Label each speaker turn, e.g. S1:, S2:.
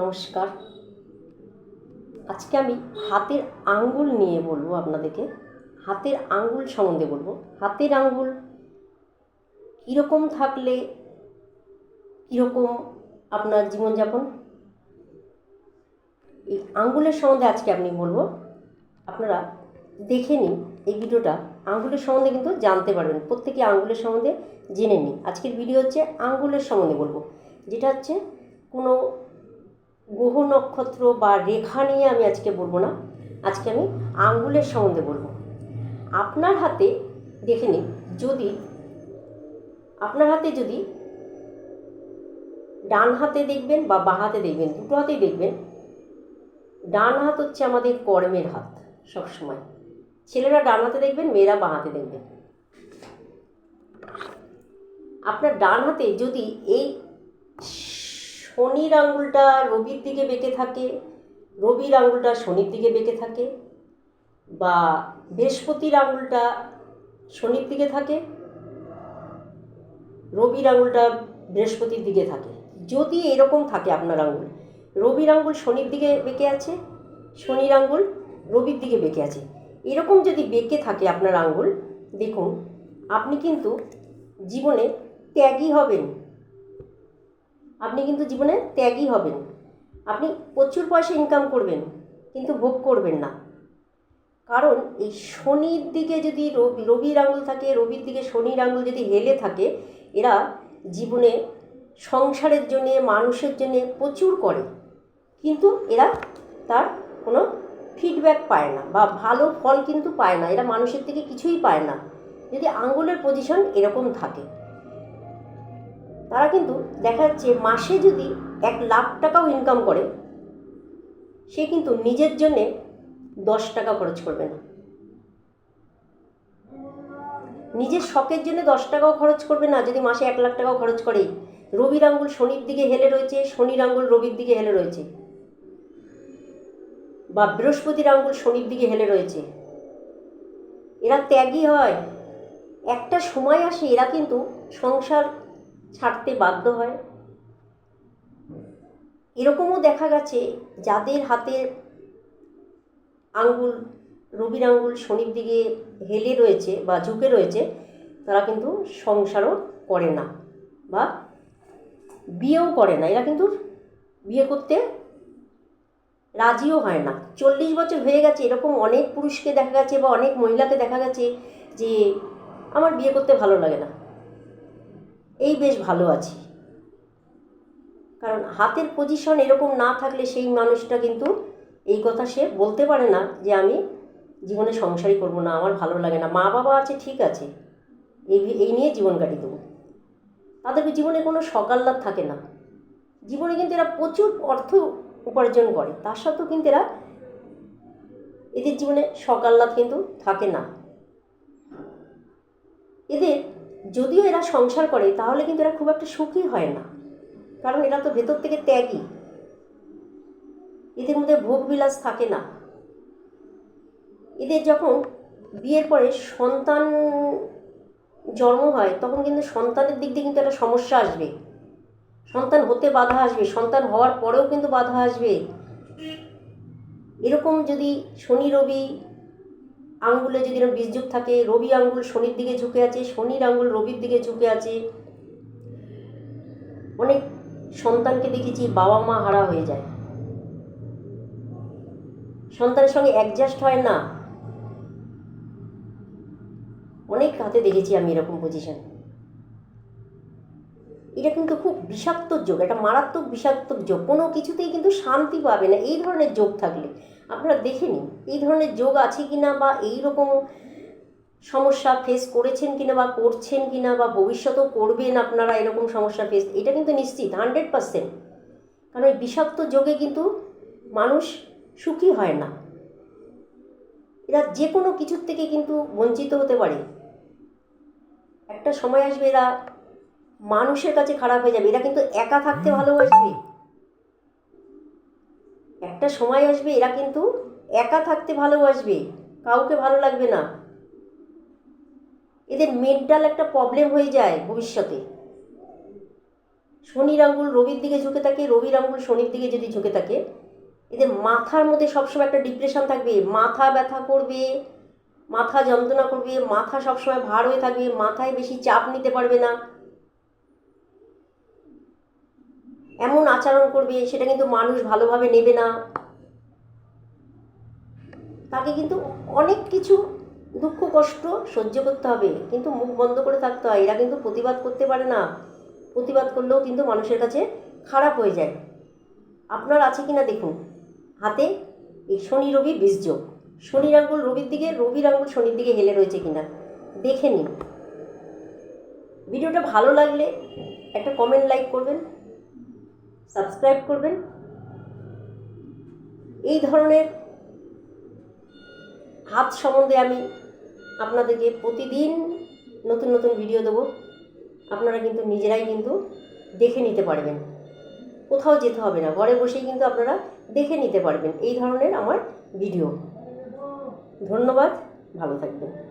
S1: নমস্কার। আজকে আমি হাতের আঙ্গুল নিয়ে বলব আপনাদেরকে। হাতের আঙ্গুল সম্বন্ধে বলব। হাতের আঙ্গুল কীরকম থাকলে কীরকম আপনার জীবনযাপন? এই আঙ্গুলের সম্বন্ধে আজকে আপনি বলব। আপনারা দেখে নিন এই ভিডিওটা। আঙ্গুলের সম্বন্ধে কিন্তু জানতে পারবেন। প্রত্যেকে আঙ্গুলের সম্বন্ধে জেনে নিন। আজকের ভিডিও হচ্ছে আঙ্গুলের সম্বন্ধে বলব। যেটা হচ্ছে কোনো গ্রহ নক্ষত্র বা রেখা নিয়ে আমি আজকে বলব না। আজকে আমি আঙ্গুলের সম্বন্ধে বলব। আপনার হাতে, দেখে নিন, যদি, আপনার হাতে যদি ডান হাতে দেখবেন বা বাঁ হাতে দেখবেন, দুটো হাতেই দেখবেন, ডান হাত হচ্ছে আমাদের কর্মের হাত সবসময়। ছেলেরা ডান হাতে দেখবেন, মেয়েরা বাঁ হাতে দেখবেন। আপনার ডান হাতে যদি এই শনির আঙুলটা রবির দিকে বেঁকে থাকে, রবির আঙুলটা শনির দিকে বেঁকে থাকে বা বৃহস্পতির আঙুলটা শনির দিকে থাকে, রবির আঙুলটা বৃহস্পতির দিকে থাকে। যদি এরকম থাকে আপনার আঙুল রবির আঙুল শনির দিকে বেঁকে আছে, শনির আঙুল রবির দিকে বেঁকে আছে, এরকম যদি বেঁকে থাকে আপনার আঙুল দেখুন, আপনি কিন্তু জীবনে ত্যাগী হবেন। আপনি কিন্তু জীবনে ত্যাগই হবেন। আপনি প্রচুর পয়সা ইনকাম করবেন, কিন্তু ভোগ করবেন না। কারণ এই শনির দিকে যদি রবি রবির আঙুল থাকে, রবির দিকে শনির আঙুল যদি হেলে থাকে, এরা জীবনে সংসারের জন্যে, মানুষের জন্যে প্রচুর করে। কিন্তু এরা তার কোনো ফিডব্যাক পায় না বা ভালো ফল কিন্তু পায় না। এরা মানুষের থেকে কিছুই পায় না। যদি আঙ্গুলের পজিশন এরকম থাকে। তারা কিন্তু দেখা যাচ্ছে মাসে যদি এক লাখ টাকাও ইনকাম করে, সে কিন্তু নিজের জন্যে দশ টাকা খরচ করবে না। নিজের শখের জন্য দশ টাকাও খরচ করবে না, যদি মাসে এক লাখ টাকাও খরচ করে রবির আঙ্গুল শনির দিকে হেলে রয়েছে, শনির আঙ্গুল রবির দিকে হেলে রয়েছে। বা বৃহস্পতির আঙ্গুল শনির দিকে হেলে রয়েছে। এরা ত্যাগী হয়। একটা সময় আসে এরা কিন্তু সংসার ছাড়তে বাধ্য হয়। এরকমও দেখা গেছে যাদের হাতের আঙ্গুল, রবির আঙ্গুল শনির দিকে হেলে রয়েছে বা ঝুঁকে রয়েছে, তারা কিন্তু সংসারও করে না বা বিয়েও করে না। এরা কিন্তু বিয়ে করতে রাজিও হয় না। চল্লিশ বছর হয়ে গেছে, এরকম অনেক পুরুষকে দেখা গেছে বা অনেক মহিলাকে দেখা গেছে যে আমার বিয়ে করতে ভালো লাগে না। এই বেশ ভালো আছি। কারণ হাতের পজিশন এরকম না থাকলে সেই মানুষটা কিন্তু এই কথা সে বলতে পারে না যে আমি জীবনে সংসারই করব না, আমার ভালো লাগে না। মা বাবা আছে, ঠিক আছে। এই এই নিয়ে জীবন কাটিয়ে দেবো। তাদের জীবনে কোনো সকাল্লাদ থাকে না। জীবনে কিন্তু এরা প্রচুর অর্থ উপার্জন করে। তার সত্ত্বেও কিন্তু এরা এদের জীবনে সকাল্লাদ কিন্তু থাকে না। এদের যদিও এরা সংসার করে, তাহলে কিন্তু এরা খুব একটা সুখী হয় না। কারণ এরা তো ভেতর থেকে ত্যাগী। এদের মধ্যে ভোগবিলাস থাকে না। এদের যখন বিয়ের পরে সন্তান জন্ম হয়, তখন কিন্তু সন্তানের দিক দিয়ে কিন্তু একটা সমস্যা আসবে। সন্তান হতে বাধা আসবে, সন্তান হওয়ার পরেও কিন্তু বাধা আসবে। এরকম যদি শনি, রবি আঙ্গুলে যদি বীজযুগ থাকে, রবি আঙ্গুল শনির দিকে ঝুঁকে আছে, শনির আঙ্গুল রবির দিকে ঝুঁকে আছে। অনেক সন্তানকে দেখেছি বাবা মা হারা হয়ে যায়। সন্তানের সঙ্গে অ্যাডজাস্ট হয় না। অনেক হাতে দেখেছি আমি এরকম পজিশন এটা কিন্তু খুব বিষাক্ত যোগ একটা মারাত্মক বিষাক্ত যোগ। কোনো কিছুতেই কিন্তু শান্তি পাবে না। এই ধরনের যোগ থাকলে আপনারা দেখে নিন এই ধরনের যোগ আছে কি না বা এই রকম সমস্যা ফেস করেছেন কিনা বা করছেন কিনা বা ভবিষ্যতেও করবেন আপনারা এরকম সমস্যা ফেস এটা কিন্তু নিশ্চিত হান্ড্রেড পারসেন্ট কারণ এই বিষাক্ত যোগে কিন্তু মানুষ সুখী হয় না। এরা যে কোনো কিছুর থেকে কিন্তু বঞ্চিত হতে পারে। একটা সময় আসবে এরা মানুষের কাছে খারাপ হয়ে যাবে, এরা কিন্তু একা থাকতে ভালোবাসবে। একটা সময় আসবে, এরা কিন্তু একা থাকতে ভালোবাসবে, কাউকে ভালো লাগবে না। এদের মেন্টাল একটা প্রবলেম হয়ে যায় ভবিষ্যতে। শনির আঙ্গুল রবির দিকে ঝুঁকে থাকে, রবির আঙ্গুল শনির দিকে যদি ঝুঁকে থাকে, এদের মাথার মধ্যে সবসময় একটা ডিপ্রেশন থাকবে, মাথা ব্যথা করবে, মাথা যন্ত্রণা করবে, মাথা সবসময় ভার হয়ে থাকবে, মাথায় বেশি চাপ নিতে পারবে না। এমন আচরণ করবে, সেটা কিন্তু মানুষ ভালোভাবে নেবে না। তাকে কিন্তু অনেক কিছু দুঃখ, কষ্ট সহ্য করতে হবে, কিন্তু মুখ বন্ধ করে থাকতে হয়। এরা কিন্তু প্রতিবাদ করতে পারে না। প্রতিবাদ করলেও কিন্তু মানুষের কাছে খারাপ হয়ে যায়। আপনার আছে কিনা দেখুন। হাতে এই শনি, রবি বীজযোগ শনির আঙ্গুল রবির দিকে, রবির আঙ্গুল শনির দিকে হেলে রয়েছে কিনা দেখে নিন। ভিডিওটা ভালো লাগলে একটা কমেন্ট লাইক করবেন। সাবস্ক্রাইব করবেন। এই ধরনের হাত সম্বন্ধে আমি আপনাদেরকে প্রতিদিন নতুন নতুন ভিডিও দেবো। আপনারা কিন্তু নিজেরাই কিন্তু দেখে নিতে পারবেন। কোথাও যেতে হবে না, ঘরে বসেই কিন্তু আপনারা দেখে নিতে পারবেন। এই ধরনের আমার ভিডিও। ধন্যবাদ, ভালো থাকবেন।